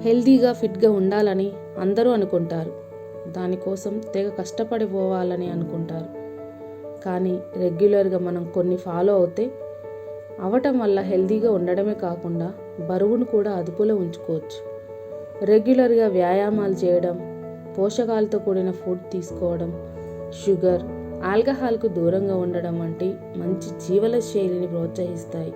హెల్తీగా ఫిట్గా ఉండాలని అందరూ అనుకుంటారు. దానికోసం తెగ కష్టపడి పోవాలని అనుకుంటారు. కానీ రెగ్యులర్గా మనం కొన్ని ఫాలో అవుతే అవటం వల్ల హెల్తీగా ఉండడమే కాకుండా బరువును కూడా అదుపులో ఉంచుకోవచ్చు. రెగ్యులర్గా వ్యాయామాలు చేయడం పోషకాలతో కూడిన ఫుడ్ తీసుకోవడం షుగర్ ఆల్కహాల్కు దూరంగా ఉండడం వంటి మంచి జీవన శైలిని ప్రోత్సహిస్తాయి.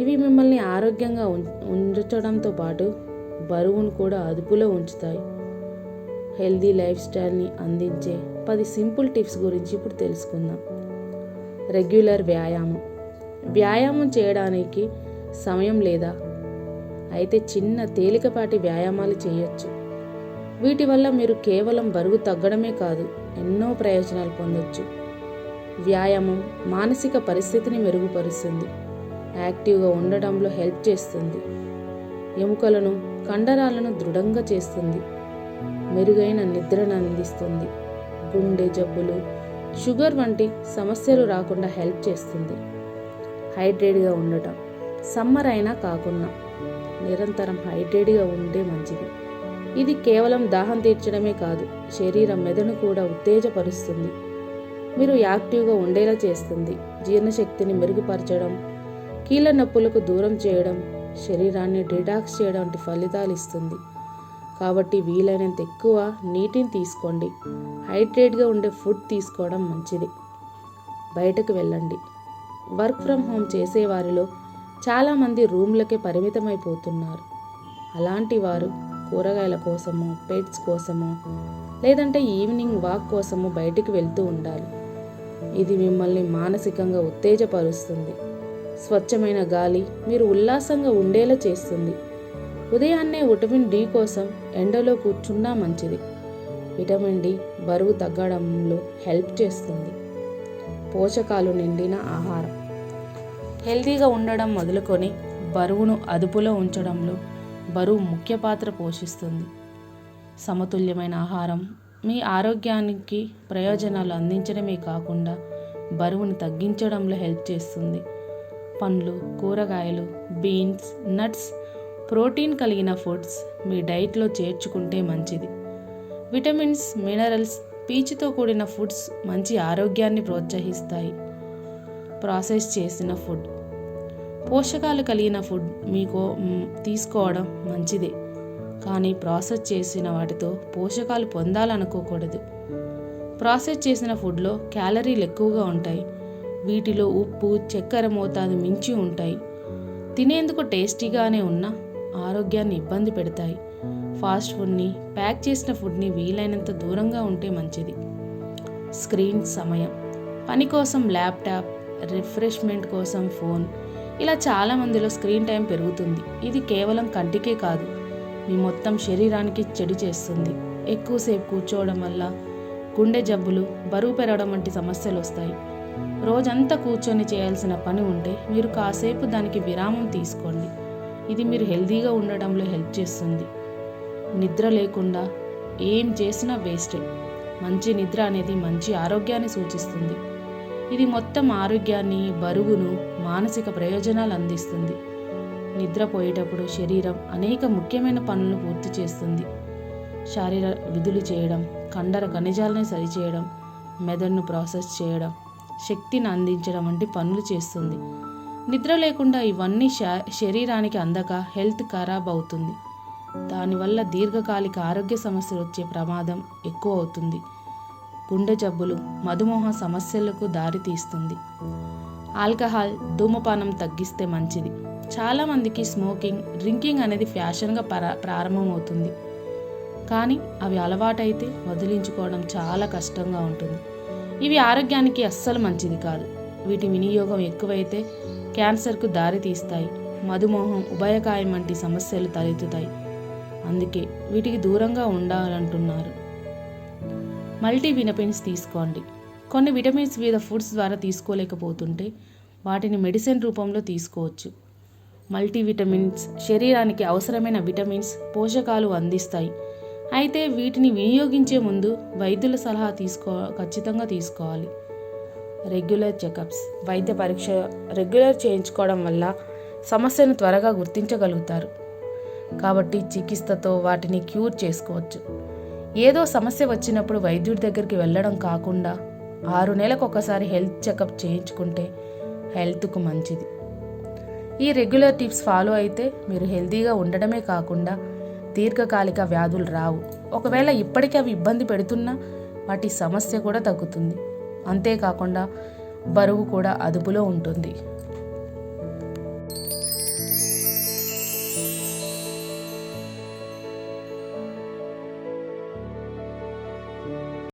ఇవి మిమ్మల్ని ఆరోగ్యంగా ఉం- ఉంచడంతో పాటు బరువును కూడా అదుపులో ఉంచుతాయి. హెల్దీ లైఫ్ స్టైల్ని అందించే పది సింపుల్ టిప్స్ గురించి ఇప్పుడు తెలుసుకుందాం. రెగ్యులర్ వ్యాయామం. వ్యాయామం చేయడానికి సమయం లేదా? అయితే చిన్న తేలికపాటి వ్యాయామాలు చేయొచ్చు. వీటి వల్ల మీరు కేవలం బరువు తగ్గడమే కాదు ఎన్నో ప్రయోజనాలు పొందొచ్చు. వ్యాయామం మానసిక పరిస్థితిని మెరుగుపరుస్తుంది. యాక్టివ్గా ఉండడంలో హెల్ప్ చేస్తుంది. ఎముకలను కండరాలను దృఢంగా చేస్తుంది. మెరుగైన నిద్రను అందిస్తుంది. గుండె జబ్బులు షుగర్ వంటి సమస్యలు రాకుండా హెల్ప్ చేస్తుంది. హైడ్రేట్గా ఉండటం సమ్మర్ అయినా కాకుండా నిరంతరం హైడ్రేట్గా ఉంటే మంచిది. ఇది కేవలం దాహం తీర్చడమే కాదు శరీరం మెదడును కూడా ఉత్తేజపరుస్తుంది. మీరు యాక్టివ్గా ఉండేలా చేస్తుంది. జీర్ణశక్తిని మెరుగుపరచడం కీళ్ళ నొప్పులకు దూరం చేయడం శరీరాన్ని డిటాక్స్ చేయడం వంటి ఫలితాలు ఇస్తుంది. కాబట్టి వీలైనంత ఎక్కువ నీటిని తీసుకోండి. హైడ్రేట్గా ఉండే ఫుడ్ తీసుకోవడం మంచిది. బయటకు వెళ్ళండి. వర్క్ ఫ్రమ్ హోమ్ చేసేవారిలో చాలామంది రూమ్లకే పరిమితమైపోతున్నారు. అలాంటి వారు కూరగాయల కోసమో పెట్స్ కోసమో లేదంటే ఈవినింగ్ వాక్ కోసమో బయటికి వెళ్తూ ఉండాలి. ఇది మిమ్మల్ని మానసికంగా ఉత్తేజపరుస్తుంది. స్వచ్ఛమైన గాలి మీరు ఉల్లాసంగా ఉండేలా చేస్తుంది. ఉదయాన్నే విటమిన్ డి కోసం ఎండలో కూర్చున్నా మంచిది. విటమిన్ డి బరువు తగ్గడంలో హెల్ప్ చేస్తుంది. పోషకాలు నిండిన ఆహారం. హెల్తీగా ఉండడం మొదలుకొని బరువును అదుపులో ఉంచడంలో బరువు ముఖ్య పాత్ర పోషిస్తుంది. సమతుల్యమైన ఆహారం మీ ఆరోగ్యానికి ప్రయోజనాలు అందించడమే కాకుండా బరువును తగ్గించడంలో హెల్ప్ చేస్తుంది. పండ్లు కూరగాయలు బీన్స్ నట్స్ ప్రోటీన్ కలిగిన ఫుడ్స్ మీ డైట్లో చేర్చుకుంటే మంచిది. విటమిన్స్ మినరల్స్ పీచుతో కూడిన ఫుడ్స్ మంచి ఆరోగ్యాన్ని ప్రోత్సహిస్తాయి. ప్రాసెస్ చేసిన ఫుడ్. పోషకాలు కలిగిన ఫుడ్ మీకు తీసుకోవడం మంచిదే. కానీ ప్రాసెస్ చేసిన వాటితో పోషకాలు పొందాలనుకోకూడదు. ప్రాసెస్ చేసిన ఫుడ్లో క్యాలరీలు ఎక్కువగా ఉంటాయి. వీటిలో ఉప్పు చక్కెర మోతాదు మించి ఉంటాయి. తినేందుకు టేస్టీగానే ఉన్నా ఆరోగ్యాన్ని ఇబ్బంది పెడతాయి. ఫాస్ట్ ఫుడ్ని ప్యాక్ చేసిన ఫుడ్ని వీలైనంత దూరంగా ఉంటే మంచిది. స్క్రీన్ సమయం. పని కోసం ల్యాప్టాప్ రిఫ్రెష్మెంట్ కోసం ఫోన్. ఇలా చాలా మందిలో స్క్రీన్ టైం పెరుగుతుంది. ఇది కేవలం కంటికే కాదు మీ మొత్తం శరీరానికి చెడు చేస్తుంది. ఎక్కువసేపు కూర్చోవడం వల్ల గుండె జబ్బులు బరువు పెరగడం వంటి సమస్యలు వస్తాయి. రోజంతా కూర్చొని చేయాల్సిన పని ఉంటే మీరు కాసేపు దానికి విరామం తీసుకోండి. ఇది మీరు హెల్తీగా ఉండడంలో హెల్ప్ చేస్తుంది. నిద్ర లేకుండా ఏం చేసినా వేస్టే. మంచి నిద్ర అనేది మంచి ఆరోగ్యాన్ని సూచిస్తుంది. ఇది మొత్తం ఆరోగ్యాన్ని బరువును మానసిక ప్రయోజనాలు అందిస్తుంది. నిద్రపోయేటప్పుడు శరీరం అనేక ముఖ్యమైన పనులను పూర్తి చేస్తుంది. శారీర విధులు చేయడం కండర ఖనిజాలను సరిచేయడం మెదడును ప్రాసెస్ చేయడం శక్తిని అందించడం వంటి పనులు చేస్తుంది. నిద్ర లేకుండా ఇవన్నీ శరీరానికి అందక హెల్త్ ఖరాబ్ అవుతుంది. దానివల్ల దీర్ఘకాలిక ఆరోగ్య సమస్యలు వచ్చే ప్రమాదం ఎక్కువ అవుతుంది. గుండె జబ్బులు మధుమేహ సమస్యలకు దారితీస్తుంది ఆల్కహాల్ ధూమపానం తగ్గిస్తే మంచిది. చాలామందికి స్మోకింగ్ డ్రింకింగ్ అనేది ఫ్యాషన్గా పరా ప్రారంభమవుతుంది. కానీ అవి అలవాటైతే వదిలించుకోవడం చాలా కష్టంగా ఉంటుంది. ఇవి ఆరోగ్యానికి అస్సలు మంచిది కాదు. వీటి వినియోగం ఎక్కువైతే క్యాన్సర్కు దారి తీస్తాయి. మధుమేహం ఉభయకాయం వంటి సమస్యలు తలెత్తుతాయి. అందుకే వీటికి దూరంగా ఉండాలంటున్నారు. మల్టీ విటమిన్స్ తీసుకోండి. కొన్ని విటమిన్స్ వివిధ ఫుడ్స్ ద్వారా తీసుకోలేకపోతుంటే వాటిని మెడిసిన్ రూపంలో తీసుకోవచ్చు. మల్టీవిటమిన్స్ శరీరానికి అవసరమైన విటమిన్స్ పోషకాలు అందిస్తాయి. అయితే వీటిని వినియోగించే ముందు వైద్యుల సలహా తీసుకో ఖచ్చితంగా తీసుకోవాలి. Regular checkups. వైద్య పరీక్ష రెగ్యులర్ చేయించుకోవడం వల్ల సమస్యను త్వరగా గుర్తించగలుగుతారు. కాబట్టి చికిత్సతో వాటిని క్యూర్ చేసుకోవచ్చు. ఏదో సమస్య వచ్చినప్పుడు వైద్యుడి దగ్గరికి వెళ్ళడం కాకుండా ఆరు నెలలకు ఒకసారి హెల్త్ చెకప్ చేయించుకుంటే హెల్త్కు మంచిది. ఈ రెగ్యులర్ టిప్స్ ఫాలో అయితే మీరు హెల్తీగా ఉండడమే కాకుండా దీర్ఘకాలిక వ్యాధులు రావు. ఒకవేళ ఇప్పటికీ అవి ఇబ్బంది పెడుతున్నా వాటి సమస్య కూడా తగ్గుతుంది. అంతేకాకుండా బరువు కూడా అదుపులో ఉంటుంది.